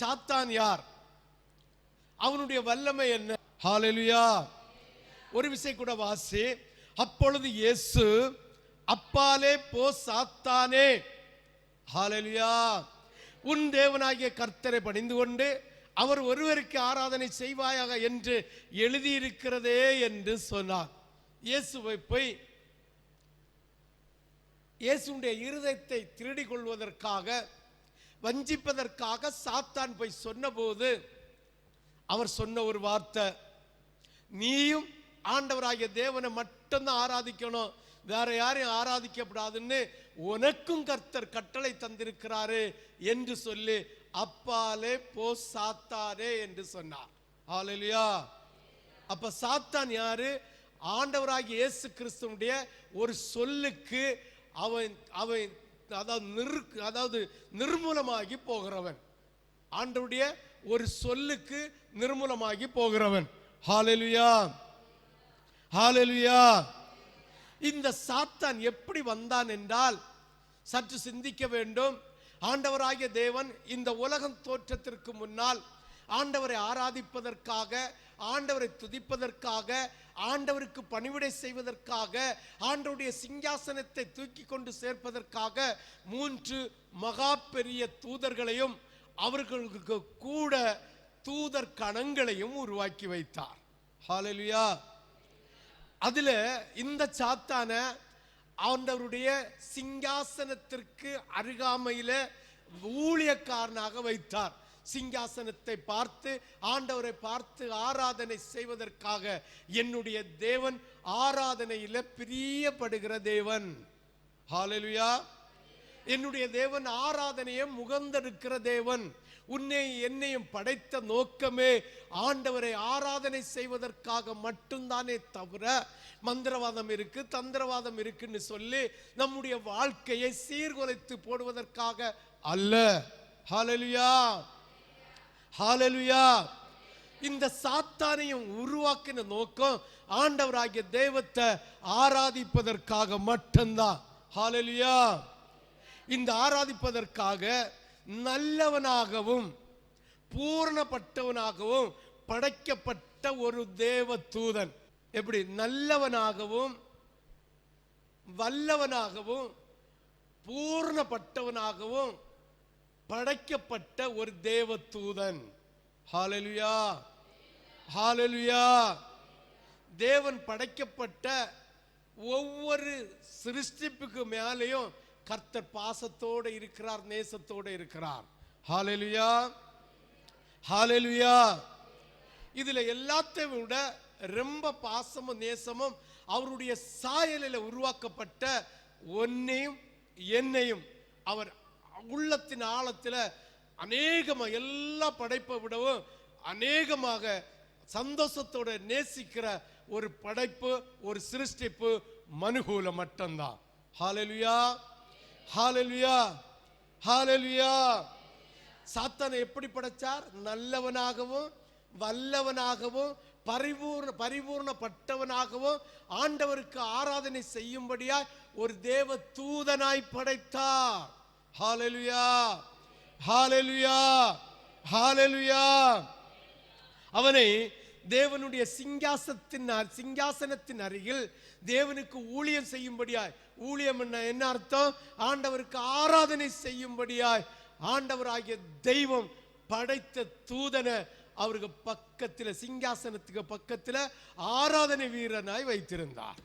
சாத்தான் யார்? அவனுடைய வல்லமை என்ன? ஹalleluya ஒரு விசை கூட வாசி. அப்பொழுது இயேசு அப்பாலே போ சாத்தானே. ஹalleluya உன் தேவனாகிய கர்த்தரை பணிந்து கொண்டு அவர் ஒருவருக்கு ஆராதனை செய்வாயாக என்று எழுதியிருக்கிறதே என்று சொன்னார். இயேசுவை போய் இயேசுடைய இருதயத்தை திருடி கொள்வதற்காக வஞ்சிப்பதற்காக சாத்தான் போய் சொன்னபோது அவர் சொன்ன ஒரு வார்த்தை நீயும் ஆண்டவராகிய தேவனை மட்டும்தான் ஆராதிக்கணும். வேற யாரையும் ஆராதிக்கப்படாதுன்னு உனக்கும் கர்த்தர் கட்டளை தந்திருக்கிறாரு என்று சொல்லி அப்பாலே போ சாத்தாரே என்று சொன்னார். ஹalleluya அப்ப சாத்தான் யாரு? ஆண்டவராகிய இயேசு கிறிஸ்துவனுடைய ஒரு சொல்லுக்கு அவன் அவன் அதாவது நிர் அதாவது நிர்மூலமாகி போகிறவன். ஆண்டவருடைய ஒரு சொல்லுக்கு நிர்மூலமாகி போகிறவன். ஹாலெலுயா ஹாலெலுயா இந்த சாத்தான் எப்படி வந்தான் என்றால் சற்று சிந்திக்க வேண்டும். ஆண்டவராகிய தேவன் இந்த உலகம் தோற்றத்திற்கு முன்னால் ஆண்டவரை ஆராதிப்பதற்காக ஆண்டவரை துதிப்பதற்காக ஆண்டவருக்கு பணிவிடை செய்வதற்காக ஆண்டவருடைய சிங்காசனத்தை தூக்கி கொண்டு சேர்ப்பதற்காக மூன்று மகா பெரிய தூதர்களையும் அவர்களுக்கு கூட தூதர் கணங்களையும் உருவாக்கி வைத்தார். ஹalleluya அதுல இந்த சாத்தான ஆண்டவருடைய சிங்காசனத்திற்கு அருகாமையில ஊழியக்காரனாக வைத்தார். சிங்காசனத்தை பார்த்து ஆண்டவரை பார்த்து ஆராதனை செய்வதற்காக என்னுடைய தேவன் ஆராதனையில பிரியப்படுகிற தேவன். ஹாலலுயா என்னுடைய தேவன் ஆராதனையை முகந்தெடுக்கிற தேவன். உன்னை என்னையும் படைத்த நோக்கமே ஆண்டவரை ஆராதனை செய்வதற்காக மட்டும்தானே தவிர மந்திரவாதம் இருக்கு தந்திரவாதம் இருக்குன்னு சொல்லி நம்முடைய வாழ்க்கையை சீர்குலைத்து போடுவதற்காக அல்ல. ஹாலலுயா ஹாலலுயா இந்த சாத்தானையும் உருவாக்கின நோக்கம் ஆண்டவராகிய தெய்வத்தை ஆராதிப்பதற்காக மட்டும்தான். ஹாலலுயா இந்த ஆராதிப்பதற்காக நல்லவனாகவும் பூரணப்பட்டவனாகவும் படைக்கப்பட்ட ஒரு தேவ தூதன் எப்படி? நல்லவனாகவும் வல்லவனாகவும் பூர்ணப்பட்டவனாகவும் படைக்கப்பட்ட ஒரு தேவ தூதன் ஹாலலுயா ஹalleluya தேவன் படைக்கப்பட்ட ஒவ்வொரு சிருஷ்டிப்புக்கு மேலேயும் கர்த்தர் பாசத்தோடு இருக்கிறார் நேசத்தோடு இருக்கிறார். ஹாலலுயா ஹாலலுயா இதுல எல்லாத்தையும் விட ரொம்ப பாசமும் நேசமும் அவருடைய சாயலில் உருவாக்கப்பட்ட ஒன்னையும் என்னையும் அவர் உள்ளத்தின் ஆழத்தில் அநேகமாக எல்லா படைப்பை விடவும் அநேகமாக சந்தோஷத்தோட நேசிக்கிற ஒரு படைப்பு ஒரு சிருஷ்டிப்பு மனுகூல மட்டும்தான். ஹalleluya ஹalleluya ஹalleluya. சாத்தானை எப்படி படைச்சார்? நல்லவனாகவும் வல்லவனாகவும் பரிபூர்ண பரிபூர்ணப்பட்டவனாகவும் ஆண்டவருக்கு ஆராதனை செய்யும்படியாய் ஒரு தேவ தூதனாய் படைத்தார். ஹாலெலுயா ஹாலெலுயா ஹாலெலுயா அவனை தேவனுடைய சிங்காசத்தின் சிங்காசனத்தின் அருகில் தேவனுக்கு ஊழியம் செய்யும்படியாய். ஊழியம் என்ன என்ன அர்த்தம்? ஆண்டவருக்கு ஆராதனை செய்யும்படியாய். ஆண்டவராகிய தெய்வம் படைத்த தூதனை அவருக்கு பக்கத்தில் சிங்காசனத்துக்கு பக்கத்தில் ஆராதனை வீரனாய் வைத்திருந்தார்.